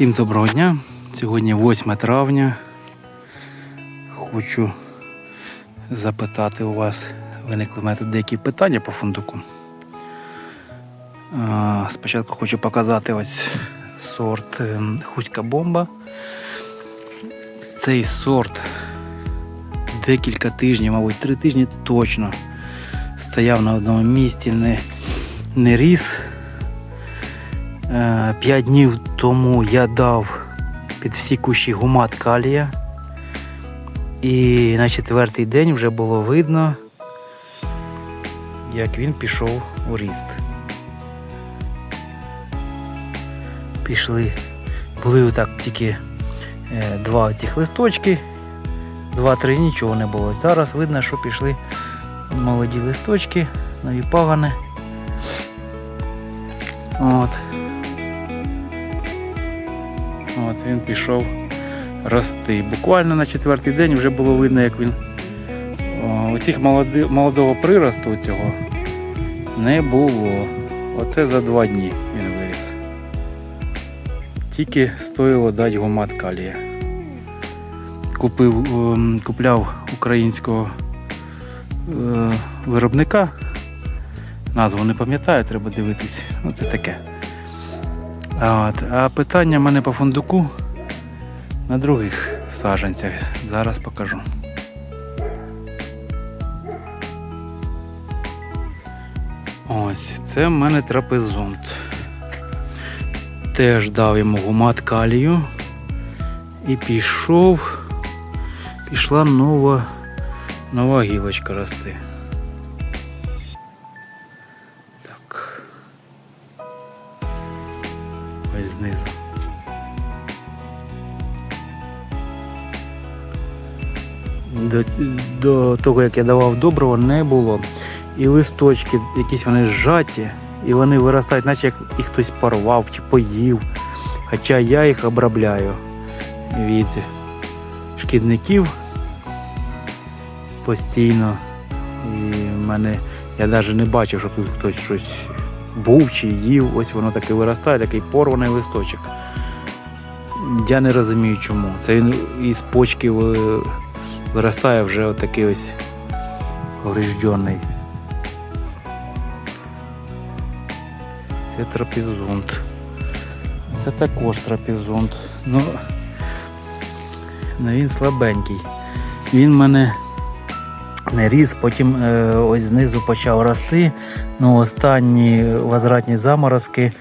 Всім доброго дня. Сьогодні 8 травня. Хочу запитати у вас, виникли в мене деякі питання по фундуку. Спочатку хочу показати ось сорт ем, Хуська бомба. Цей сорт декілька тижнів, мабуть, три тижні точно стояв на одному місці, не, не ріс. Е, П'ять днів тому я дав під всі кущі гумат калія. І на четвертий день вже було видно, як він пішов у ріст. Пішли, були отак тільки е, два цих листочки, два-три нічого не було. Зараз видно, що пішли молоді листочки, нові пагани. От. От він пішов рости. Буквально на четвертий день вже було видно, як він оцих молоди, молодого приросту цього не було. Оце за два дні він виріс. Тільки стоїло дати гумат калія. Купив, купляв українського е, виробника. Назву не пам'ятаю, треба дивитись. Ну, це таке. От. а питання в мене по фундуку на других саджанцях. Зараз покажу. Ось, це в мене трапезунт. Теж дав йому гумат калію. І пішов. Пішла нова, нова гілочка рости. Ось знизу. До, до того, як я давав доброго, не було. І листочки, якісь вони зжаті, і вони виростають, наче як їх хтось порвав чи поїв. Хоча я їх обробляю від шкідників постійно. І в мене я навіть не бачив, що тут хтось щось був чи їв. Ось воно таке виростає, такий порваний листочок. Я не розумію чому. Це він із почки виростає вже отакий ось повреждений. Це трапезунт. Це також трапезунт. Ну, ну він слабенький. Він мене не ріс, потім е, ось знизу почав рости. Ну, останні возвратні заморозки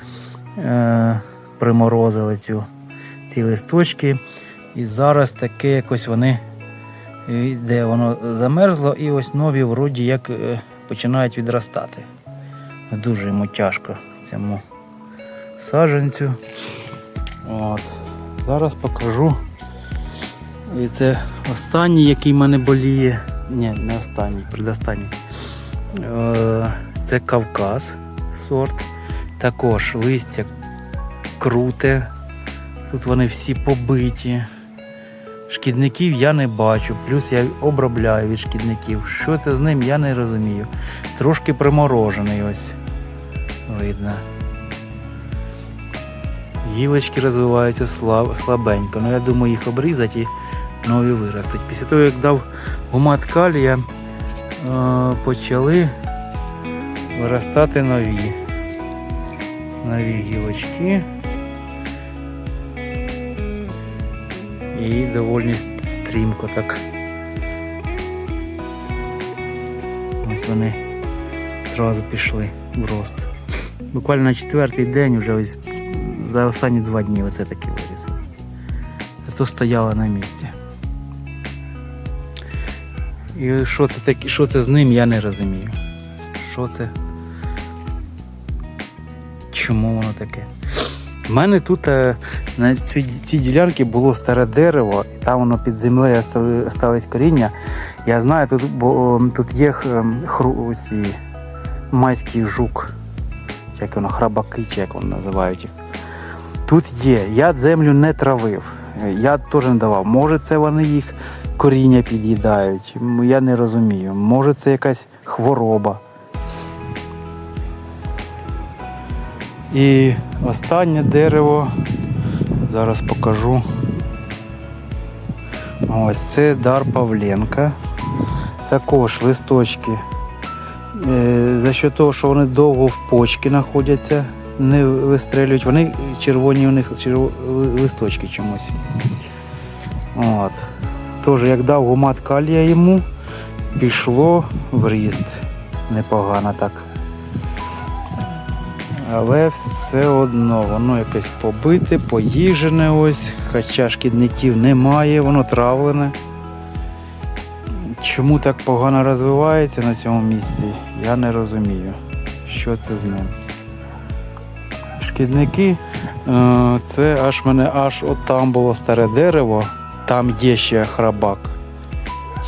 е, приморозили цю, ці листочки. І зараз таке якось вони, де воно замерзло, і ось нові вроді як е, починають відростати. Дуже йому тяжко цьому саджанцю. От. Зараз покажу. І це останній, який в мене боліє. Ні, не останній, предостанній. Е, Це Кавказ сорт. Також листя круте. Тут вони всі побиті. Шкідників я не бачу, плюс я обробляю від шкідників. Що це з ним, я не розумію. Трошки приморожений ось. Видно. Гілочки розвиваються слаб, слабенько. Ну я думаю їх обрізати і нові виростуть. Після того, як дав гумат калія, е, почали виростати нові. Нові гілочки. І доволі стрімко так. Ось вони одразу пішли в рост. Буквально на четвертий день вже ось за останні два дні оце такі вирісли. А то стояла на місці. І що це таке, що це з ним, я не розумію. Що це? Чому воно таке? У мене тут е, на цій, ділянці було старе дерево, і там воно під землею осталось коріння. Я знаю, тут, бо, тут є хру, ці, майський жук, як воно, храбаки, чи як вони називають їх. Тут є. Я землю не травив. Я теж не давав. Може, це вони їх коріння під'їдають. Я не розумію. Може, це якась хвороба. І останнє дерево Зараз покажу. Ось це дар Павленка. Також листочки. Е, За що того, що вони довго в почки знаходяться, не вистрелюють, вони червоні у них листочки чомусь. От. Тож, як дав гумат калія йому, пішло в ріст. Непогано так. Але все одно воно якесь побите, поїжене ось, хоча шкідників немає, воно травлене. Чому так погано розвивається на цьому місці, я не розумію, що це з ним. Шкідники, е, це аж мене аж от там було старе дерево, там є ще храбак,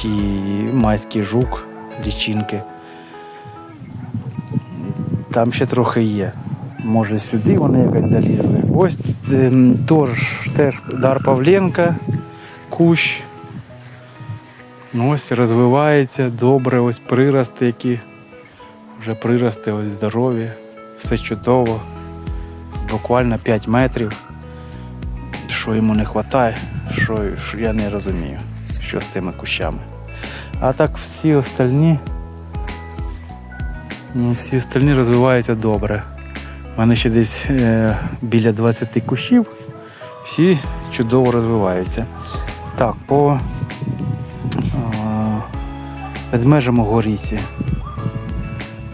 ті майський жук, лічинки. Там ще трохи є. Може сюди вони якось долізли. Ось ем, тож, теж дар Павленка, кущ. Ну, ось розвивається добре, ось прирости, які вже прирости, ось здорові, все чудово. Буквально 5 метрів. Що йому не вистачає, що, що я не розумію, що з тими кущами. А так всі остальні. Ну, всі остальні розвиваються добре. У мене ще десь е, біля 20 кущів. Всі чудово розвиваються. Так, по е, ведмежому горісі.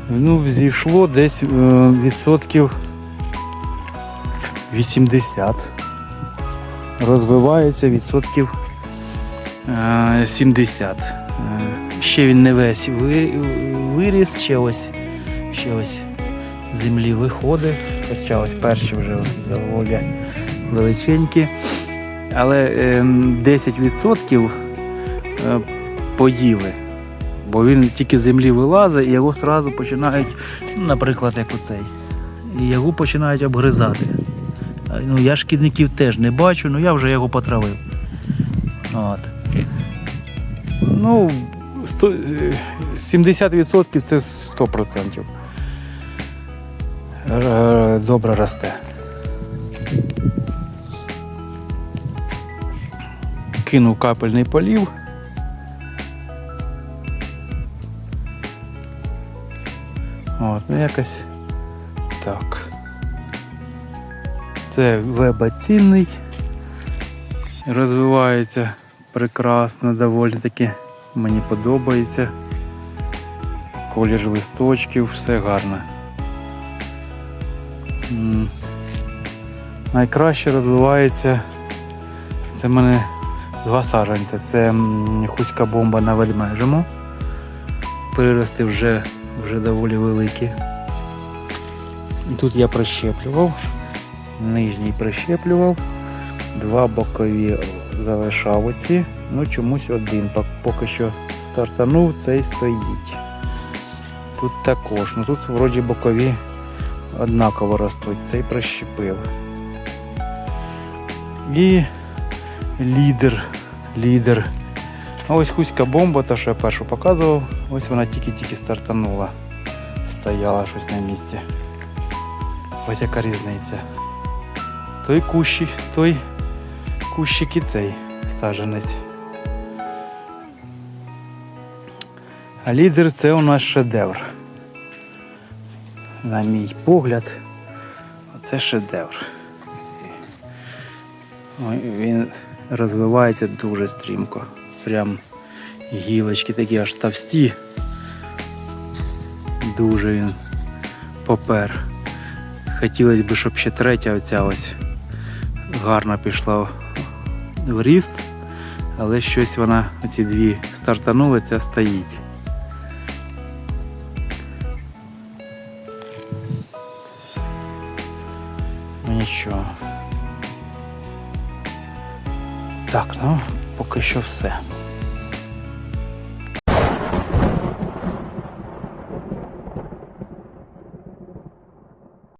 Ну, зійшло десь е, відсотків 80. Розвивається відсотків е, 70. Е, Ще він не весь виріс, ще ось, ще ось землі виходить. Хоча ось перші вже доволі величенькі. Але ем, 10% е, поїли. Бо він тільки з землі вилазить і його одразу починають, ну, наприклад, як оцей. І його починають обгризати. Ну, я шкідників теж не бачу, ну я вже його потравив. От. Ну, сто- е, 70% це 100%. Добре росте. Кинув капельний полів. От, ну якось так. Це вебацінний. Розвивається прекрасно, доволі таки. Мені подобається. Колір листочків, все гарно. Найкраще розвивається. Це в мене два саджанця. Це хуська бомба на ведмежому. Прирости вже, вже доволі великі. І Тут я прищеплював, нижній прищеплював, два бокові залишав оці, ну чомусь один. Поки що стартанув, цей стоїть. Тут також, ну тут вроді бокові однаково ростуть, цей прищепив. І лідер, лідер. Ось хуська бомба, та що я першу показував, ось вона тільки-тільки стартанула. Стояла щось на місці. Ось яка різниця. Той кущик, той кущик і цей саджанець. А лідер це у нас шедевр. На мій погляд, це шедевр. Він розвивається дуже стрімко. Прям гілочки такі аж товсті. Дуже він попер. Хотілося б, щоб ще третя оця ось гарно пішла в ріст, але щось вона, оці дві стартанули, ця стоїть. Ну нічого. Так, ну поки що все.